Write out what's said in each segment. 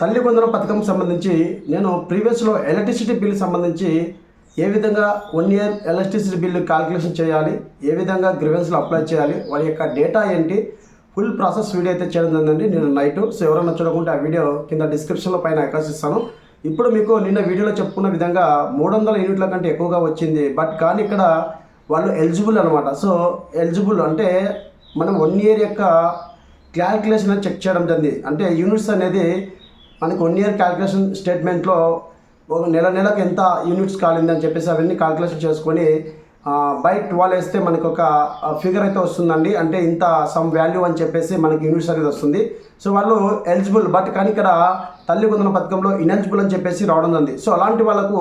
తల్లి కొందరం పథకం సంబంధించి నేను ప్రీవియస్లో ఎలక్ట్రిసిటీ బిల్ సంబంధించి ఏ విధంగా one year electricity bill calculation చేయాలి ఏ విధంగా గ్రివెన్స్లో అప్లై చేయాలి వారి యొక్క డేటా ఏంటి ఫుల్ ప్రాసెస్ వీడియో అయితే చేయడం జరిగిందండి. నేను నైట్ సో ఎవరైనా చూడకుంటే ఆ వీడియో కింద డిస్క్రిప్షన్లో పైన ఆకర్షిస్తాను ఇప్పుడు మీకు నిన్న వీడియోలో చెప్పుకున్న విధంగా మూడు వందల యూనిట్ల కంటే ఎక్కువగా వచ్చింది. బట్ కానీ ఇక్కడ వాళ్ళు ఎలిజిబుల్ అనమాట సో ఎలిజిబుల్ అంటే మనం వన్ ఇయర్ యొక్క క్యాల్కులేషన్ చెక్ చేయడం జరిగింది. అంటే యూనిట్స్ అనేది మనకి వన్ ఇయర్ క్యాల్కులేషన్ స్టేట్మెంట్లో ఒక నెల నెలకు ఎంత యూనిట్స్ కాలింది అని చెప్పేసి అవన్నీ క్యాల్కులేషన్ చేసుకొని బై ట్వెల్వ్ వేస్తే మనకి ఒక ఫిగర్ అయితే వస్తుందండి. అంటే ఇంత సమ్ వాల్యూ అని చెప్పేసి మనకి యూనిట్స్ అనేది వస్తుంది. సో వాళ్ళు ఎలిజిబుల్ బట్ కానీ ఇక్కడ తల్లి కొందన పథకంలో ఇనెలిజిబుల్ అని చెప్పేసి రావడం ఉంది. సో అలాంటి వాళ్ళకు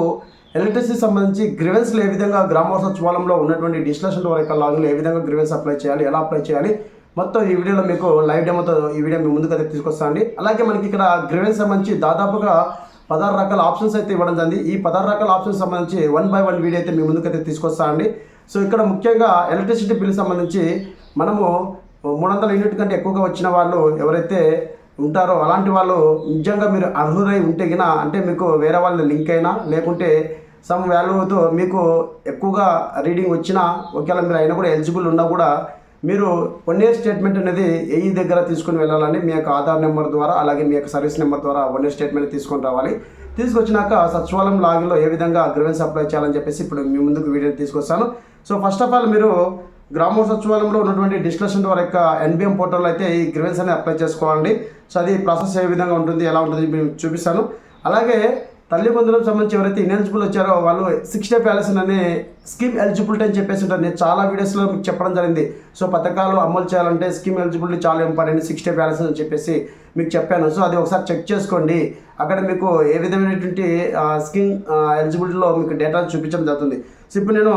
ఎలక్ట్రిసిటీ సంబంధించి గ్రివెన్స్లు ఏ విధంగా గ్రామ సచివాలయంలో ఉన్నటువంటి డిస్కషన్ వరకు లాగులు ఏ విధంగా గ్రివెన్స్ అప్లై చేయాలి ఎలా అప్లై చేయాలి మొత్తం ఈ వీడియోలో మీకు లైవ్ డెమోతో ఈ వీడియో మీ ముందుకు అయితే తీసుకొస్తాండి అలాగే మనకి ఇక్కడ గ్రేవెన్స్ సంబంధించి దాదాపుగా పదహారు రకాల ఆప్షన్స్ అయితే ఇవ్వడం జరిగింది. ఈ పదహారు రకాల ఆప్షన్స్ సంబంధించి వన్ బై వన్ వీడియో అయితే మీ ముందుకైతే తీసుకొస్తాండి సో ఇక్కడ ముఖ్యంగా ఎలక్ట్రిసిటీ బిల్ సంబంధించి మనము మూడు వందల యూనిట్ కంటే ఎక్కువగా వచ్చిన వాళ్ళు ఎవరైతే ఉంటారో అలాంటి వాళ్ళు నిజంగా మీరు అర్హులై ఉంటే గిన అంటే మీకు వేరే వాళ్ళ లింక్ అయినా లేకుంటే సమ్ వాల్యూతో మీకు ఎక్కువగా రీడింగ్ వచ్చినా ఒకవేళ మీరు అయినా కూడా ఎలిజిబుల్ ఉన్నా కూడా మీరు వన్ ఇయర్ స్టేట్మెంట్ అనేది ఏఈ దగ్గర తీసుకుని వెళ్ళాలండి. మీ యొక్క ఆధార్ నెంబర్ ద్వారా అలాగే మీ యొక్క సర్వీస్ నెంబర్ ద్వారా వన్ ఇయర్ స్టేట్మెంట్ తీసుకొని రావాలి. తీసుకొచ్చినాక సచివాలయం లాగిన్లో ఏ విధంగా గ్రివెన్స్ అప్లై చేయాలని చెప్పేసి ఇప్పుడు మీ ముందుకు వీడియో తీసుకొస్తాను. సో ఫస్ట్ ఆఫ్ ఆల్ మీరు గ్రామ సచివాలయంలో ఉన్నటువంటి డిస్కషన్ ద్వారా యొక్క ఎన్బిఎం పోర్టల్ అయితే ఈ గ్రివెన్స్ అనేది అప్లై చేసుకోవాలండి. సో అది ప్రాసెస్ ఏ విధంగా ఉంటుంది ఎలా ఉంటుంది చూపిస్తాను. అలాగే తల్లి సంబంధించి ఎవరైతే ఇనెలిజిబుల్ వచ్చారో వాళ్ళు సిక్స్ డే ప్యాలెస్ అనే స్కీమ్ ఎలిజిబిలిటీ అని చెప్పేసి ఉంటారు నేను చాలా వీడియోస్లో మీకు చెప్పడం జరిగింది. సో పథకాలు అమలు చేయాలంటే స్కీమ్ ఎలిజిబిలిటీ చాలా ఇంపార్టెంట్ సిక్స్ డే ప్యాలెస్ అని చెప్పేసి మీకు చెప్పాను. సో అది ఒకసారి చెక్ చేసుకోండి. అక్కడ మీకు ఏ విధమైనటువంటి స్కీమ్ ఎలిజిబిలిటీలో మీకు డేటా చూపించడం జరుగుతుంది. సో ఇప్పుడు నేను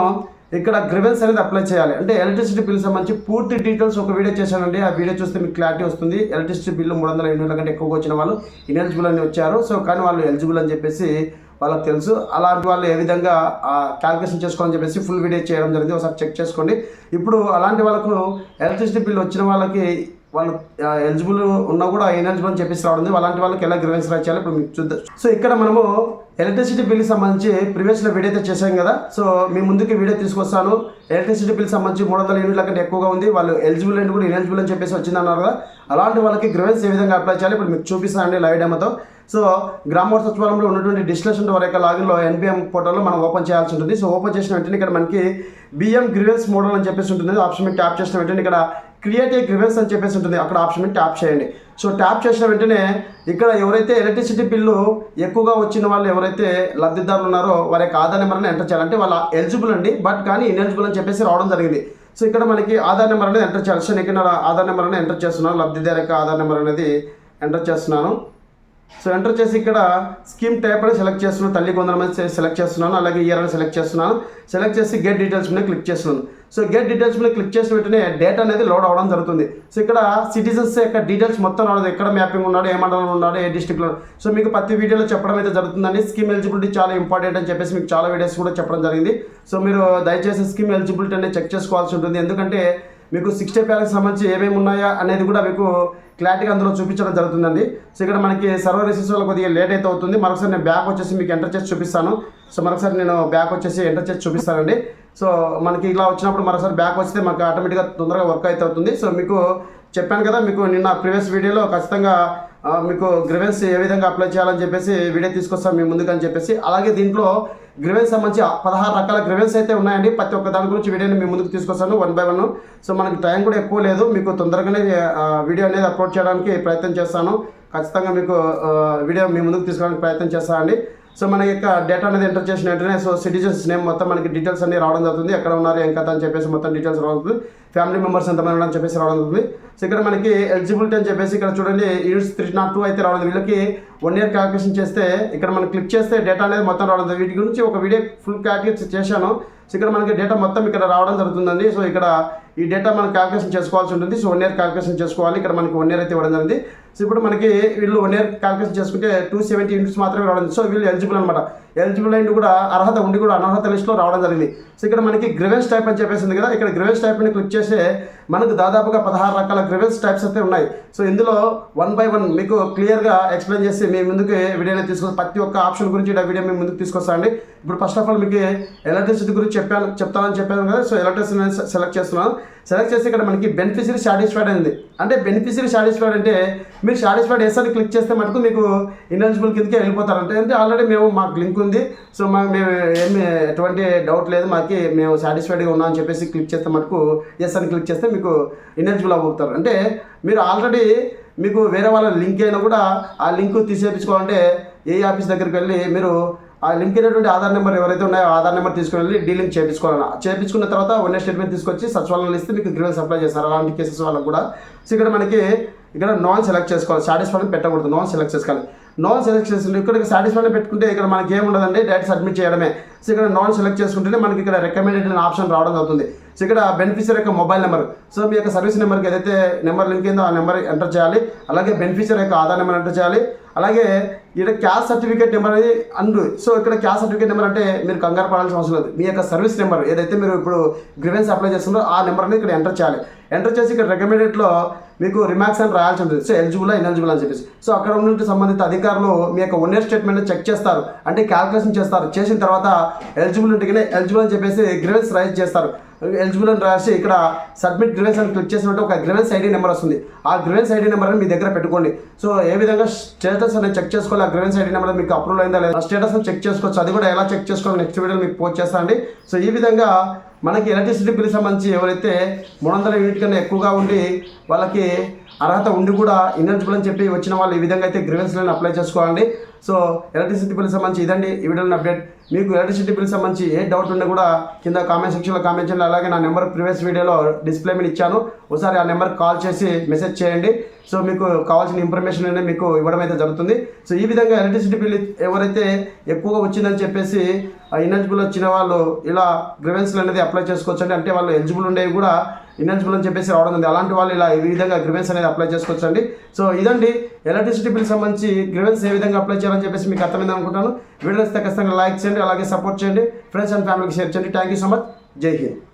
ఇక్కడ గ్రివెన్స్ అనేది అప్లై చేయాలి. అంటే ఎలక్ట్రిసిటీ బిల్ సంబంధించి పూర్తి డీటెయిల్స్ ఒక వీడియో చేశానండి. ఆ వీడియో చూస్తే మీకు క్లారిటీ వస్తుంది. ఎలక్ట్రిసిటీ బిల్లు మూడు వందల ఎనిమిది కంటే ఎక్కువగా వచ్చిన వాళ్ళు ఇనెలిజిబుల్ అని వచ్చారు. సో కానీ వాళ్ళు ఎలిజిబుల్ అని చెప్పేసి వాళ్ళకి తెలుసు. అలాంటి వాళ్ళు ఏ విధంగా క్యాల్కులేషన్ చేసుకోవాలని చెప్పేసి ఫుల్ వీడియో చేయడం జరిగింది. ఒకసారి చెక్ చేసుకోండి. ఇప్పుడు అలాంటి వాళ్ళకు ఎలక్ట్రిసిటీ బిల్ వచ్చిన వాళ్ళకి వాళ్ళు ఎలిజిబుల్ ఉన్నా కూడా ఇనెలిజిబుల్ అని చెప్పేసి రావడం ఉంది. అలాంటి వాళ్ళకి ఎలా గ్రివెన్స్ రాయాలి ఇప్పుడు మీకు చూద్దాం. సో ఇక్కడ మనము ఎలక్ట్రిసిటీ బిల్ సంబంధించి ప్రీవియస్లో వీడియో అయితే చేశాం కదా. సో మీ ముందుకి వీడియో తీసుకొస్తాను. ఎలక్ట్రిసిటీ బిల్ సంబంధించి మూడు వందల యూనిట్ల కంటే ఎక్కువగా ఉంది. వాళ్ళు ఎలిజిబుల్ అండ్ కూడా ఇనెలిజిబుల్ అని చెప్పేసి వచ్చిందన్నారు కదా. అలాంటి వాళ్ళకి గ్రివెన్స్ ఏ విధంగా అప్లై చేయాలి ఇప్పుడు మీకు చూపిస్తానండి లైవ్ డెమోతో సో గ్రామ సచివాలయంలో ఉన్నటువంటి డిస్కషన్ వరకు లాగిన్లో ఎన్బిఎం పోర్టల్లో మనం ఓపెన్ చేయాల్సి ఉంటుంది. సో ఓపెన్ చేసిన వెంటనే ఇక్కడ మనకి బిఎం గ్రివెన్స్ మోడల్ అని చెప్పేసి ఉంటుంది. ఆప్షన్ మీద ట్యాప్ చేసిన వెంటనే ఇక్కడ క్రియేట్ ఏ గ్రివెన్స్ అని చెప్పేసి ఉంటుంది. అక్కడ ఆప్షన్ మీద ట్యాప్ చేయండి. సో ట్యాప్ చేసిన వెంటనే ఇక్కడ ఎవరైతే ఎలక్ట్రిసిటీ బిల్లు ఎక్కువగా వచ్చిన వాళ్ళు ఎవరైతే లబ్ధిదారులు ఉన్నారో వారి యొక్క ఆధార్ నెంబర్ని ఎంటర్ చేయాలంటే వాళ్ళ ఎలిజిబుల్ అండి బట్ కానీ ఇన్ఎలిజిబుల్ అని చెప్పేసి రావడం జరిగింది. సో ఇక్కడ మనకి ఆధార్ నెంబర్ అనేది ఎంటర్ చేయాలి. సో నేను ఇక్కడ ఆధార్ నెంబర్ అనేది ఎంటర్ చేస్తున్నాను. లబ్ధిదారు యొక్క ఆధార్ నెంబర్ అనేది ఎంటర్ చేస్తున్నాను. సో ఎంటర్ చేసి ఇక్కడ స్కీమ్ టైప్ అని సెలెక్ట్ చేస్తున్నాను. తల్లి కొందరు మంది సెలెక్ట్ చేస్తున్నాను. అలాగే ఇయర్ అని సెలెక్ట్ చేస్తున్నాను. సెలెక్ట్ చేసి గెట్ డీటెయిల్స్ మీద క్లిక్ చేస్తున్నాను. సో గెట్ డీటెయిల్స్ మీద క్లిక్ చేసిన వెంటనే డేటా అనేది లోడ్ అవ్వడం జరుగుతుంది. సో ఇక్కడ సిటిజన్స్ యొక్క డీటెయిల్స్ మొత్తం రావడం ఎక్కడ మ్యాపింగ్ ఉన్నాడు ఏ మండలం ఉన్నాడు ఏ డిస్టిక్లో సో మీకు ప్రతి వీడియోలో చెప్పడం అయితే జరుగుతుందండి. స్కీమ్ ఎలిజిబిలిటీ చాలా ఇంపార్టెంట్ అని చెప్పేసి మీకు చాలా వీడియోస్ కూడా చెప్పడం జరిగింది. సో మీరు దయచేసి స్కీమ్ ఎలిజిబిలిటీ అనేది చెక్ చేసుకోవాల్సి ఉంటుంది. ఎందుకంటే మీకు సిక్స్ డే ప్యాలెస్ సంబంధించి ఏమేమి ఉన్నాయా అనేది కూడా మీకు క్లారిటీగా అందులో చూపించడం జరుగుతుందండి. సో ఇక్కడ మనకి సర్వర్ రిసెస్ వల్ల కొద్దిగా లేట్ అయితే అవుతుంది. మరొకసారి నేను బ్యాక్ వచ్చేసి మీకు ఎంటర్ చేసి చూపిస్తాను. సో మరొకసారి నేను బ్యాక్ వచ్చేసి ఎంటర్ చేసి చూపిస్తానండి. సో మనకి ఇలా వచ్చినప్పుడు మరొకసారి బ్యాక్ వస్తే మనకు ఆటోమేటిక్గా తొందరగా వర్క్ అయితే అవుతుంది. సో మీకు చెప్పాను కదా మీకు నిన్న ప్రీవియస్ వీడియోలో ఖచ్చితంగా మీకు గ్రివెన్స్ ఏ విధంగా అప్లై చేయాలని చెప్పేసి వీడియో తీసుకొస్తాం మీ ముందుకు అని చెప్పేసి. అలాగే దీంట్లో గ్రివెన్స్ సంబంధించి పదహారు రకాల గ్రివెన్స్ అయితే ఉన్నాయండి. ప్రతి ఒక్క దాని గురించి వీడియోని మీ ముందుకు తీసుకొస్తాను వన్ బై వన్ సో మనకి టైం కూడా ఎక్కువ లేదు. మీకు తొందరగానే వీడియో అనేది అప్లోడ్ చేయడానికి ప్రయత్నం చేస్తాను. ఖచ్చితంగా మీకు వీడియో మీ ముందుకు తీసుకోవడానికి ప్రయత్నం చేస్తానండి. సో మన యొక్క డేటా అనేది ఎంటర్ చేసిన వెంటనే సో సిటిజన్స్ నేమ్ మొత్తం మనకి డీటెయిల్స్ అన్ని రావడం జరుగుతుంది. ఎక్కడ ఉన్నారు ఏం కథ అని చెప్పేసి మొత్తం డీటెయిల్స్ రావడం జరుగుతుంది. ఫ్యామిలీ మెంబర్స్ ఎంతమంది ఉన్నారని చెప్పేసి రావడం జరుగుతుంది. సో ఇక్కడ మనకి ఎలిజిబిలిటీ అని చెప్పేసి ఇక్కడ చూడండి యూనిట్స్ త్రీ నాట్ టూ అయితే రావడం వీళ్ళకి వన్ ఇయర్ క్యాల్కులేషన్ చేస్తే ఇక్కడ మనం క్లిక్ చేస్తే డేటా అనేది మొత్తం రావడం జరుగుతుంది. వీటి గురించి ఒక వీడియో ఫుల్ క్యాల్కులేట్ చేశాను. సో ఇక్కడ మనకి డేటా మొత్తం ఇక్కడ రావడం జరుగుతుందండి. సో ఇక్కడ ఈ డేటా మనం క్యాల్కులేషన్ చేసుకోవాల్సి ఉంటుంది. సో వన్ ఇయర్ క్యాల్కులేషన్ చేసుకోవాలి. ఇక్కడ మనకి వన్ ఇయర్ అయితే ఇవ్వడం జరిగింది. సో ఇప్పుడు మనకి వీళ్ళు వన్ ఇయర్ క్యాల్కులేషన్ చేసుకుంటే టూ సెవెంటీ యూనిట్స్ మాత్రమే రావడం సో వీళ్ళు ఎలిజిబుల్ అనమాట ఎలిజిబుల్ అయిన కూడా అర్హత ఉండి కూడా అనర్హత లిస్ట్లో రావడం జరిగింది. సో ఇక్కడ మనకి గ్రివెన్స్ టైప్ అని చెప్పేసి ఉంది కదా. ఇక్కడ గ్రివెన్స్ టైప్ అని క్లిక్ చేస్తే మనకు దాదాపుగా పదహారు రకాల గ్రివెన్స్ టైప్స్ అయితే ఉన్నాయి. సో ఇందులో వన్ బై వన్ మీకు క్లియర్గా ఎక్స్ప్లెయిన్ చేసి మేము ముందుకు వీడియోని తీసుకొని ప్రతి ఒక్క ఆప్షన్ గురించి వీడియో మీ ముందుకు తీసుకొస్తాను ఇప్పుడు ఫస్ట్ ఆఫ్ ఆల్ మీకు ఎలక్ట్రిసిటీ గురించి చెప్పాను చెప్తానని చెప్పాను కదా. సో ఎలక్ట్రిసిటీ సెలెక్ట్ చేస్తున్నాను. సెలెక్ట్ చేసి ఇక్కడ మనకి బెనిఫిషరీ సాటిస్ఫైడ్ అయింది. అంటే బెనిఫిషియరీ సాటిస్ఫైడ్ అంటే మీరు సాటిస్ఫైడ్ ఎస్ అని క్లిక్ చేస్తే మటుకు మీకు ఇన్ఎలిజిబుల్ కిందకే వెళ్ళిపోతారు. అంటే అంటే ఆల్రెడీ మేము మాకు లింక్ ఉంది. సో మాకు మేము ఏమి ఎటువంటి డౌట్ లేదు. మాకు మేము సాటిస్ఫైడ్గా ఉన్నాం అని చెప్పేసి క్లిక్ చేస్తే మటుకు ఎస్ అని క్లిక్ చేస్తే మీకు ఇన్ఎలిజిబుల్ అవుతారు అంటే మీరు ఆల్రెడీ మీకు వేరే వాళ్ళ లింక్ అయినా కూడా ఆ లింక్ తీసేపించుకోవాలంటే ఏ ఆఫీస్ దగ్గరికి వెళ్ళి మీరు ఆ లింక్ అయినటువంటి ఆధార్ నెంబర్ ఎవరైతే ఉన్నాయో ఆధార్ నెంబర్ తీసుకుని వెళ్ళి డీలింక్ చేయించుకోవాలన్న. చేయించుకున్న తర్వాత వన్ స్టేట్మెంట్ తీసుకొచ్చి సచివాలయంలో ఇస్తే మీకు గ్రీవెన్స్ అప్లై చేస్తారు. అలాంటి కేసెస్ వాళ్ళకు కూడా. సో ఇక్కడ మనకి ఇక్కడ నాన్ సెలెక్ట్ చేసుకోవాలి. సాటిస్ఫైడ్ పెట్టకూడదు. నాన్ సెలెక్ట్ చేసుకోవాలి. నాన్ సెలెక్ట్ చేసి ఇక్కడ సాటిస్ఫైడ్ పెట్టుకుంటే ఇక్కడ మనకి ఏముండదండి? డైరెక్ట్ సబ్మిట్ చేయడమే. సో ఇక్కడ నాన్ సెలెక్ట్ చేసుకుంటేనే మనకి ఇక్కడ రికమెండెడ్ అనే ఆప్షన్ రావడం అవుతుంది సో ఇక్కడ బెనిఫిషియర్ యొక్క మొబైల్ నెంబర్ సో మీ యొక్క సర్వీస్ నెంబర్కి ఏదైతే నెంబర్ లింక్ అయిందో ఆ నెంబర్ ఎంటర్ చేయాలి. అలాగే బెనిఫిషియర్ యొక్క ఆధార్ నెంబర్ ఎంటర్ చేయాలి. అలాగే ఇక్కడ క్యాస్ట్ సర్టిఫికేట్ నెంబర్ అనేది అండ్ సో ఇక్కడ క్యాష్ సర్టిఫికేట్ నెంబర్ అంటే మీరు కంగారు పడాల్సిన అవసరం లేదు. మీ యొక్క సర్వీస్ నెంబర్ ఏదైతే మీరు ఇప్పుడు గ్రివెన్స్ అప్లై చేస్తుందో ఆ నెంబర్ అనేది ఇక్కడ ఎంటర్ చేయాలి. ఎంటర్ చేసి ఇక్కడ రికమెండెడ్లో మీకు రిమార్క్స్ అని రాయాల్సి ఉంటుంది. సో ఎలిజిబుల్ ఇనెలిజిబుల్ అని చెప్పేసి. సో అక్కడ ఉన్నటువంటి సంబంధిత అధికారులు మీ యొక్క వన్ ఇయర్ స్టేట్మెంట్ చెక్ చేస్తారు. అంటే క్యాల్కులేషన్ చేస్తారు. చేసిన తర్వాత ఎలిజిబుల్ ఉంటేనే ఎలిజిబుల్ అని చెప్పేసి గ్రివెన్స్ రైజ్ చేస్తారు. ఎలిజిబుల్ అని రాసి ఇక్కడ సబ్మిట్ గ్రివెన్స్ అని క్లిక్ చేసినట్టు ఒక గ్రివెన్స్ ఐడి నెంబర్ వస్తుంది. ఆ గ్రివెన్స్ ఐడి నెంబర్ మీ దగ్గర పెట్టుకోండి. సో ఏ విధంగా స్టేటస్ అనేది చెక్ చేసుకోవాలి? ఆ గ్రివెన్స్ ఐడి నెంబర్ మీకు అప్రూవల్ అయిందా లేదా? స్టేటస్ చెక్ చేసుకోవచ్చు. అది కూడా ఎలా చెక్ చేసుకోవాలి? నెక్స్ట్ వీడియో మీకు పోస్ట్ చేస్తానండి సో ఈ విధంగా మనకి ఎలక్ట్రిసిటీ బిల్ సంబంధించి ఎవరైతే మూడు వందల యూనిట్ కన్నా ఎక్కువగా ఉండి వాళ్ళకి అర్హత ఉండి కూడా ఇన్ఎలిజిబుల్ అని చెప్పి వచ్చిన వాళ్ళు ఈ విధంగా అయితే గ్రివెన్స్లను అప్లై చేసుకోవాలండి. సో ఎలక్ట్రిసిటీ బిల్ సంబంధించి ఇదండి. ఈ వీడియోని అప్డేట్ మీకు ఎలక్ట్రిసిటీ బిల్ సంబంధించి ఏ డౌట్ ఉన్నా కూడా కింద కామెంట్ సెక్షన్లో కామెంట్ చేయండి. అలాగే నా నెంబర్ ప్రీవియస్ వీడియోలో డిస్ప్లే మీద ఇచ్చాను. ఒకసారి ఆ నెంబర్ కాల్ చేసి మెసేజ్ చేయండి. సో మీకు కావాల్సిన ఇన్ఫర్మేషన్ అనేది మీకు ఇవ్వడం అయితే జరుగుతుంది. సో ఈ విధంగా ఎలక్ట్రిసిటీ బిల్ ఎవరైతే ఎక్కువగా వచ్చిందని చెప్పేసి ఇన్ఎలిజిబుల్ వచ్చిన వాళ్ళు ఇలా గ్రివెన్స్లు అనేది అప్లై చేసుకోవచ్చండి. అంటే వాళ్ళు ఎలిజిబుల్ ఉండేవి కూడా ఇన్ఎలిజిబుల్ అని చెప్పేసి రావడం ఉంది అలాంటి వాళ్ళు ఇలా ఈ విధంగా గ్రివెన్స్ అనేది అప్లై చేసుకోవచ్చు అండి సో ఇదండి ఎలక్ట్రిసిటీ బిల్ సంబంధించి గ్రివెన్స్ ఏ విధంగా అప్లై చేయాలని చెప్పేసి మీకు అర్థమైంది అనుకుంటాను వీడియోస్ ఖచ్చితంగా లైక్ చేయండి అలాగే సపోర్ట్ చేయండి. ఫ్రెండ్స్ అండ్ ఫ్యామిలీకి షేర్ చేయండి. Thank you so much Jai Hind.